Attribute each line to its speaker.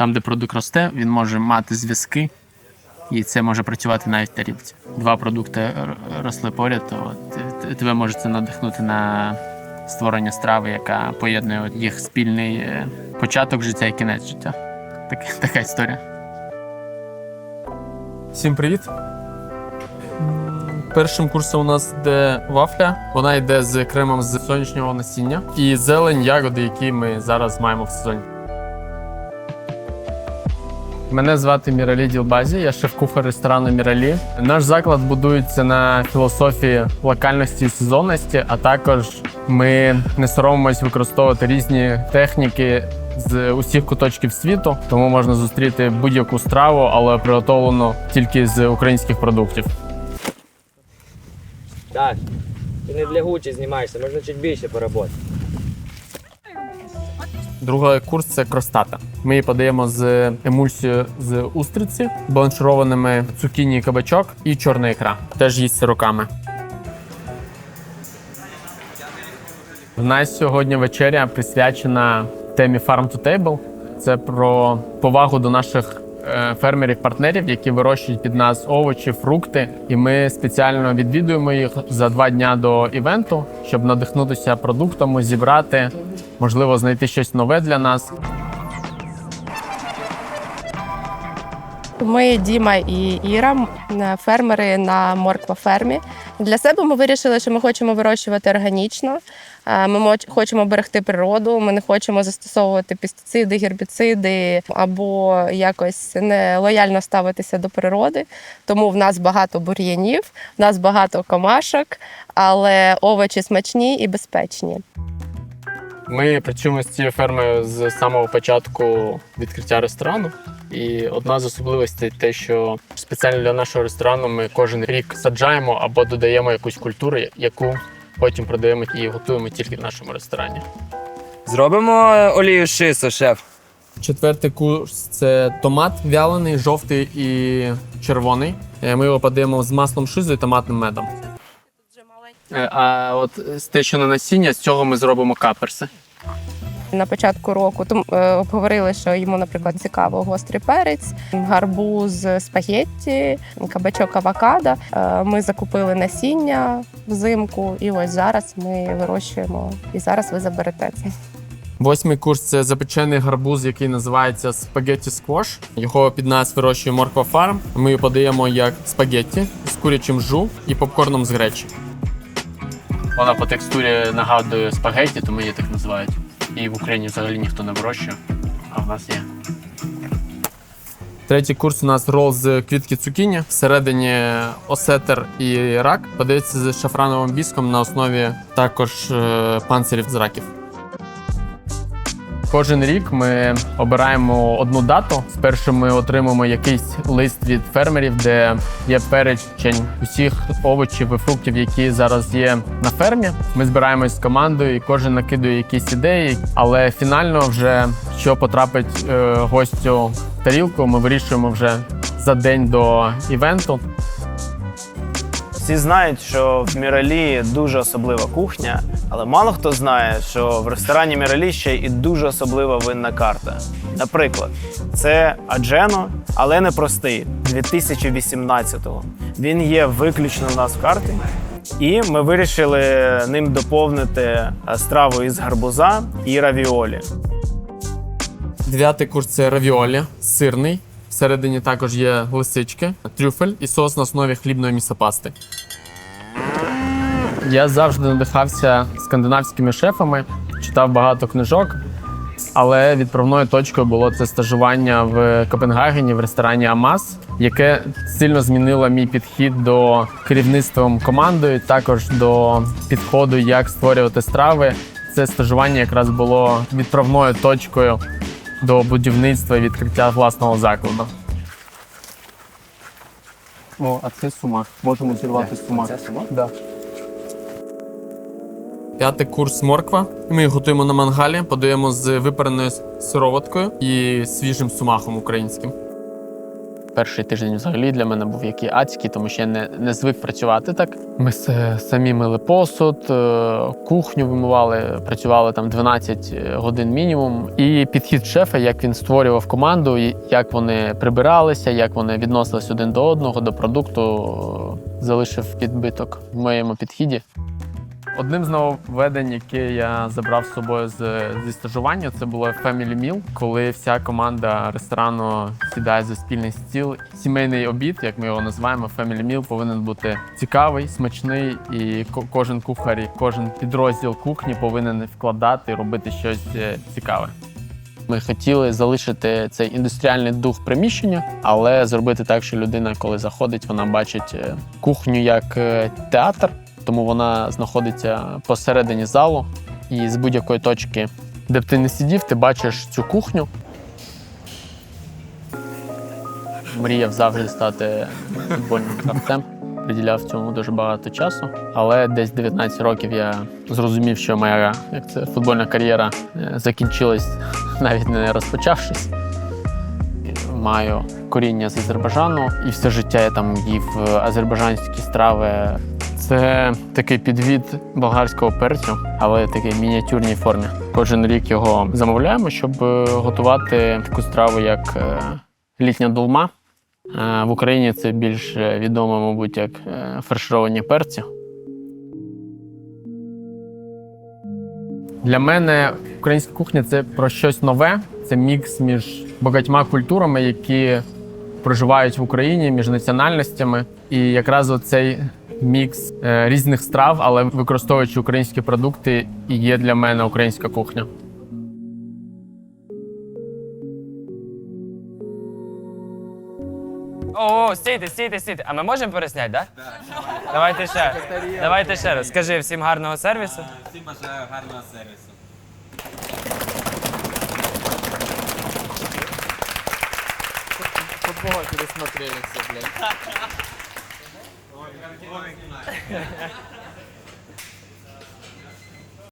Speaker 1: Там, де продукт росте, він може мати зв'язки, і це може працювати навіть в тарілці. Два продукти росли поряд, то т- тебе може це надихнути на створення страви, яка поєднує їх спільний е, початок життя і кінець життя. Так, така історія.
Speaker 2: Всім привіт! Першим курсом у нас йде вафля. Вона йде з кремом з сонячного насіння і зелень, ягоди, які ми зараз маємо в сезоні. Мене звати Міралі Ділбазі, я шеф-кухар ресторану Міралі. Наш заклад будується на філософії локальності і сезонності, а також ми не соромимось використовувати різні техніки з усіх куточків світу, тому можна зустріти будь-яку страву, але приготовлену тільки з українських продуктів.
Speaker 3: Так. Ти не для Гучі знімаєшся, можна чуть більше поработати.
Speaker 2: Другий курс це кростата. Ми її подаємо з емульсією з устриці, бланшированими цукіні і кабачок і чорна ікра. Теж їсться руками. В нас сьогодні вечеря присвячена темі Farm to Table. Це про повагу до наших е, фермерів-партнерів, які вирощують під нас овочі, фрукти. І ми спеціально відвідуємо їх за два дня до івенту, щоб надихнутися продуктами, зібрати, можливо, знайти щось нове для нас.
Speaker 4: Ми Діма і Іра, фермери на морква-фермі. Для себе ми вирішили, що ми хочемо вирощувати органічно. е, Ми хочемо берегти природу. Ми не хочемо застосовувати пестициди, гербіциди або якось нелояльно ставитися до природи. Тому в нас багато бур'янів, в нас багато комашок, але овочі смачні і безпечні.
Speaker 2: Ми працюємо з цією фермою з самого початку відкриття ресторану. І одна з особливостей те, що спеціально для нашого ресторану ми кожен рік саджаємо або додаємо якусь культуру, яку потім продаємо і готуємо тільки в нашому ресторані.
Speaker 3: Зробимо олію з шису, шеф.
Speaker 2: Четвертий курс це томат вялений, жовтий і червоний. Е, Ми його подаємо з маслом шизу і томатним медом. Е, А от з те, що на насіння, з цього ми зробимо каперси.
Speaker 4: На початку року тому, е, обговорили, що йому, наприклад, цікаво гострий перець, гарбуз, спагетті, кабачок авокадо. Е, Ми закупили насіння взимку, і ось зараз ми вирощуємо. І зараз ви заберете це.
Speaker 2: Восьмий курс це запечений гарбуз, який називається спагетті сквош. Його під нас вирощує морква фарм. Ми подаємо як спагетті з курячим жу і попкорном з гречі. Вона по текстурі нагадує спагетті, тому її так називають. І в Україні взагалі ніхто не вирощує, а в нас є. Третій курс у нас рол з квітки цукіні. Всередині осетер і рак подається з шафрановим біском на основі також е, панцирів з раків. Кожен рік ми обираємо одну дату. Спершу ми отримуємо якийсь лист від фермерів, де є перечень усіх овочів і фруктів, які зараз є на фермі. Ми збираємось з командою, і кожен накидує якісь ідеї. Але фінально, вже що потрапить е, гостю в тарілку, ми вирішуємо вже за день до івенту.
Speaker 5: Всі знають, що в Міралі дуже особлива кухня, але мало хто знає, що в ресторані Міралі ще і дуже особлива винна карта. Наприклад, це Аджено, але не простий 2018-го. Він є виключно в нас в карті. І ми вирішили ним доповнити е, страву із гарбуза і равіолі.
Speaker 2: Дев'ятий курс це равіолі, сирний. Всередині також є лисички, трюфель і соус на основі хлібної місопасти. Я завжди надихався скандинавськими шефами, читав багато книжок, але відправною точкою було це стажування в Копенгагені в ресторані Амас, яке сильно змінило мій підхід до керівництвом командою, також до підходу, як створювати страви. Це стажування якраз було відправною точкою до будівництва і відкриття власного закладу. О, а це сумах. Можемо зірвати сума.
Speaker 3: Це сума?
Speaker 2: Да. П'ятий курс морква. Ми їх готуємо на мангалі, подаємо з випареною сироваткою і свіжим сумахом українським. Перший тиждень взагалі для мене був який адський, тому що я не, не звик працювати так. Ми самі мили посуд, е, кухню вимивали, працювали там 12 годин мінімум. І підхід шефа, як він створював команду, як вони прибиралися, як вони відносились один до одного, до продукту, е, залишив підбиток в моєму підході. Одним з нововведень, яке я забрав з собою з, зі стажування, це було Family Meal, коли вся команда ресторану сідає за спільний стіл. Сімейний обід, як ми його називаємо, Family Meal, повинен бути цікавий, смачний, і ко- кожен кухар, і кожен підрозділ кухні повинен вкладати, робити щось е, цікаве. Ми хотіли залишити цей індустріальний дух приміщення, але зробити так, що людина, коли заходить, вона бачить е, кухню як е, театр, тому вона знаходиться посередині залу, і з будь-якої точки, де б ти не сидів, ти бачиш цю кухню. Мріяв завжди стати футбольним гравцем. Приділяв цьому дуже багато часу. Але десь 19 років я зрозумів, що моя як це, футбольна кар'єра е, закінчилась, навіть не розпочавшись. Маю коріння з Азербайджану, і все життя я там їв е, азербайджанські страви. Це такий підвід болгарського перцю, але в мініатюрній формі. Кожен рік його замовляємо, щоб е, готувати таку страву, як е, літня долма. Е, В Україні це більш відомо, мабуть, як фаршировані перці. Для мене українська кухня це про щось нове. Це мікс між багатьма культурами, які проживають в Україні, між національностями. І якраз оцей мікс е, різних страв, але використовуючи українські продукти, і є для мене українська кухня.
Speaker 3: О, стійте, стійте, стійте. А ми можемо пересняти, так? Да? Давайте ще. Давайте ще раз. Скажи всім гарного сервісу.
Speaker 6: Всім бажаю гарного сервісу.
Speaker 2: Футбол пересмотрели все, блядь.
Speaker 6: Thanks,